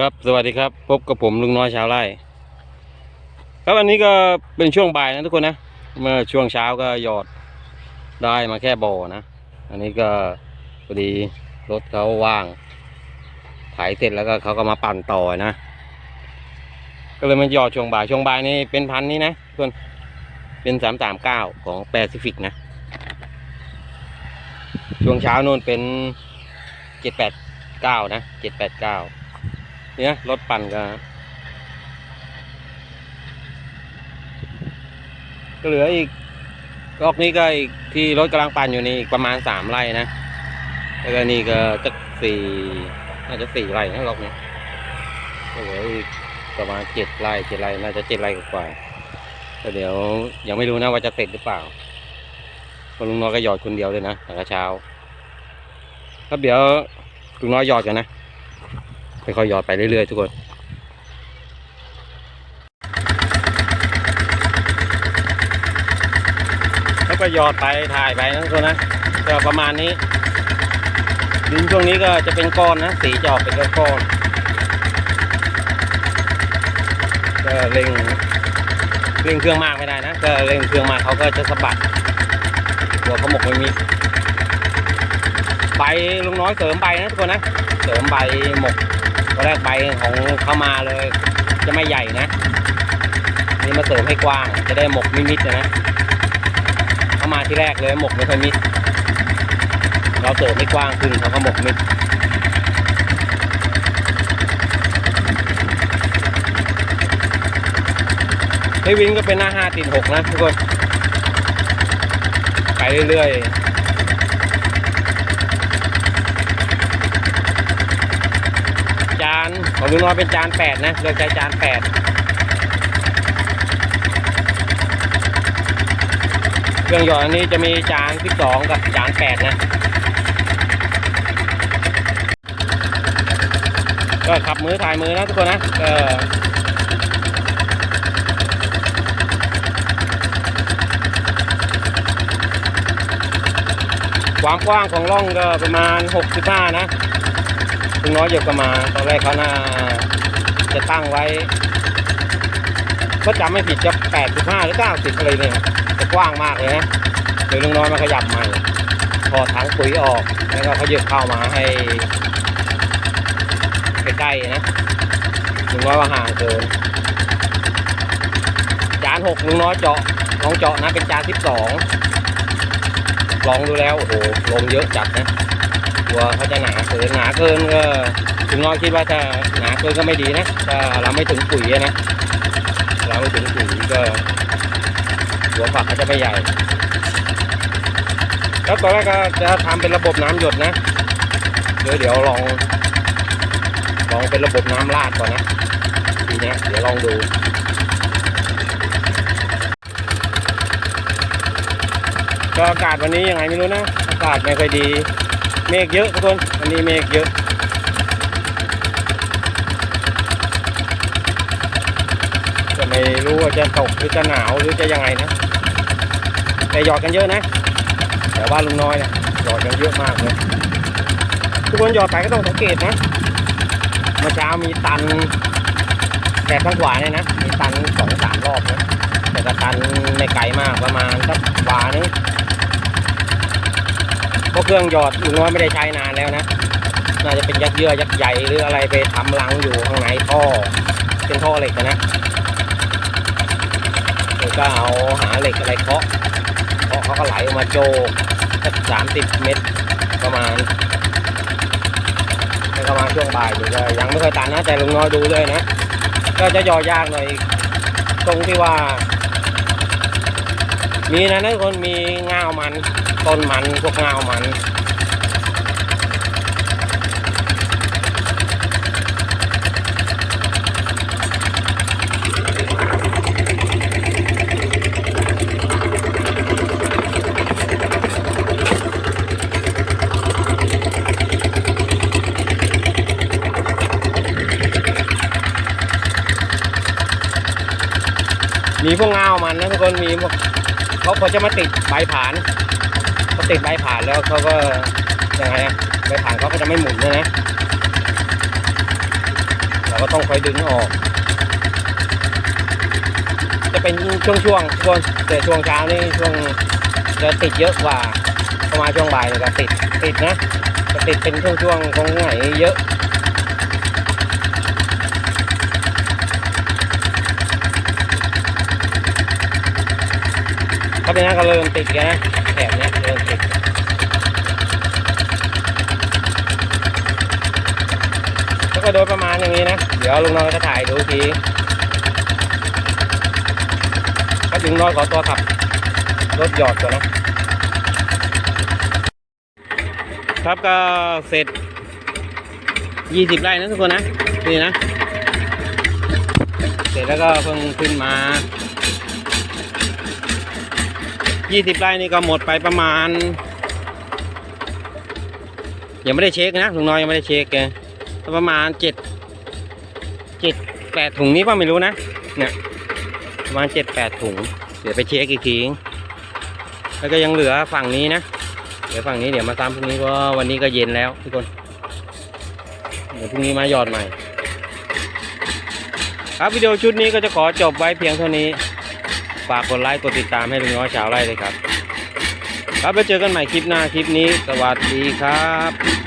ครับสวัสดีครับพบกับผมลุงน้อยชาวไร่ครับอันนี้ก็เป็นช่วงบ่ายนะทุกคนนะเมื่อช่วงเช้าก็หยอดได้มาแค่บ่อนะอันนี้ก็พอดีรถเขาว่างไถเสร็จแล้วก็เขาก็มาปั่นต่อนะ ก็เลยมาหยอดช่วงบ่ายช่วงบ่ายนี่เป็นพันนี้นะทุกคนเป็นสามสามเก้าของแปซิฟิกนะ ช่วงเช้านู่นเป็นเจ็ดแปดเก้านะเจ็ดแปดเก้า เนี่ยรถปั่นก็ก็เหลืออีกรอบนี้ก็อีกที่รถกำลังปั่นอยู่นี่อีกประมาณสามไร่นะแล้วก็นี่ก็จะสี่น่าจะสี่ไร่นะรอบนี้ก็เหลืออีกประมาณเจ็ดไร่เจ็ดไร่น่าจะเจ็ดไร่กว่าๆก็เดี๋ยวยังไม่รู้นะว่าจะเสร็จหรือเปล่าเพราะลุงน้อยก็หยอดคนเดียวเลยนะตั้งแต่เช้าครับเดี๋ยวลุงน้อยหยอดกันนะ ค่อยๆหยอดไปเรื่อยๆทุกคนแล้วก็หยอดไปถ่ายไปนะทุกคนนะก็ประมาณนี้ดินช่วงนี้ก็จะเป็นก้อนนะสีจะออกเป็นก้อนก็เร่งเร่งเครื่องมากไม่ได้นะ ก็เร่งเครื่องมากเขาก็จะสะบัดหัวเขาหมกไม่มีใบลุงน้อยเสริมใบนะทุกคนนะ เสริมใบหมก ตอนแรกใบของเข้ามาเลย จะไม่ใหญ่นะ นี่มาเสริมให้กว้างจะได้หมกมิดๆนะเข้ามาที่แรกเลยหมกไม่ค่อยมิด เราเสริมให้กว้างขึ้นเขาก็หมกมิดเฮวินก็เป็นหน้าห้าติดหกนะทุกคน ไปเรื่อยๆ จาน ของลุงน้อยเป็นจานแปดนะเลือกใช้จานแปดเครื่องหยอดอันนี้จะมีจานที่สองกับจานแปดนะก็ขับมือถ่ายมือนะทุกคนนะก็ความกว้างของร่องก็ประมาณ 65 นะ ลุงน้อยเหยียบก็มา ตอนแรกเขาน่าจะตั้งไว้ ก็จำไม่ผิดจะ85หรือ90อะไรเนี่ยจะกว้างมากเลยนะเดี๋ยวลุงน้อยมาขยับใหม่ถอดถังปุ๋ยออก แล้วก็เขาเหยียบเข้ามาให้ใกล้ๆนะลุงน้อยว่าห่างเกินจานหกลุงน้อยเจาะลองเจาะนะเป็นจานสิบสองลองดูแล้วโอ้โหลงเยอะจัดนะ ลัวเขาจะหนาเกินหนาเกินก็ลุงน้อยคิดว่าถ้าหนาเกินก็ไม่ดีนะถ้าเราไม่ถึงปุ๋ยนะเราไม่ถึงปุ๋ยก็หัวฝักเขาจะไม่ใหญ่แล้วตอนแรกก็จะทำเป็นระบบน้ำหยดนะเดี๋ยวเดี๋ยวลอง ลองเป็นระบบน้ำลาดก่อนนะทีนี้เดี๋ยวลองดูก็อากาศวันนี้ยังไงไม่รู้นะ อากาศไม่ค่อยดี เมฆเยอะทุกคนวันนี้เมฆเยอะจะไม่รู้ว่าจะตกหรือจะหนาวหรือจะยังไงนะ แต่หยอดกันเยอะนะแต่ว่าลุงน้อยเนี่ยหยอดกันเยอะมากเลยทุกคนหยอดไปก็ต้องสังเกตนะเมื่อเช้ามีตัน แต่ข้างขวาเนี่ยนะมีตันสองสามรอบนะแต่ก็ตันไม่ไกลมากประมาณสักวานึง เพราะเครื่องหยอดลุงน้อยไม่ได้ใช้นานแล้วนะ น่าจะเป็นยักษ์เยื่อยักษ์ใหญ่หรืออะไรไปทำรังอยู่ข้างในท่อ เป็นท่อเหล็กอะนะแล้วก็เอาหาเหล็กอะไรเคาะเคาะเขาก็ไหลออกมาโจกสักสามสิบเมตรประมาณแล้วก็มาช่วงบ่ายนี่ก็ยังไม่เคยตันนะ แต่ลุงน้อยดูเลยนะ ก็จะย่อยากหน่อยตรงที่ว่า มีนะนะทุกคนมีงาวมัน ต้นมันพวกงาวมันมีพวกเงามันนะทุกคนมีพวกเขาเขาจะมาติดใบผาน เขาติดใบผ่านแล้วเขาก็ยังไงอะใบผ่านเขาก็จะไม่หมุนนะนะก็ต้องคอยดึงออก จะเป็นช่วงช่วงๆช่วงแต่ช่วงเช้านี่ช่วงจะติดเยอะกว่าประมาณช่วงบ่ายจะติดติดนะจะติดเป็นช่วงช่วงๆตรงไหนเยอะถ้าเป็นนั้นก็เริ่มติดแล้วนะแถบเนี้ ยเริ่มติดแล้วก็โดยประมาณอย่างนี้นะ เดี๋ยวลุงน้อยจะถ่ายดูอีกทีก็ลุงน้อยขอตัวขับรถหยอดก่อนนะ ครับก็เสร็จ20ไร่นะทุกคนนะ นี่นะ เสร็จแล้วก็เพิ่งขึ้นมา ยี่สิบไร่นี่ก็หมดไปประมาณ ยังไม่ได้เช็คนะลุงน้อยยังไม่ได้เช็คแกประมาณเจ็ดเจ็ดแปดถุงนี้ป่ะไม่รู้นะเนี่ยประมาณเจ็ดแปดถุง เดี๋ยวไปเช็คอีกทีแล้วก็ยังเหลือฝั่งนี้นะเดี๋ยวฝั่งนี้เดี๋ยวมาตามพรุ่งนี้เพราะว่าวันนี้ก็เย็นแล้วทุกคนเดี๋ยวพรุ่งนี้มาหยอดใหม่ ครับวิดีโอชุดนี้ก็จะขอจบไว้เพียงเท่านี้ ฝากกดไลค์กดติดตามให้ลุงน้อยชาวไร่เลยครับ ครับไปเจอกันใหม่คลิปหน้าคลิปนี้ สวัสดีครับ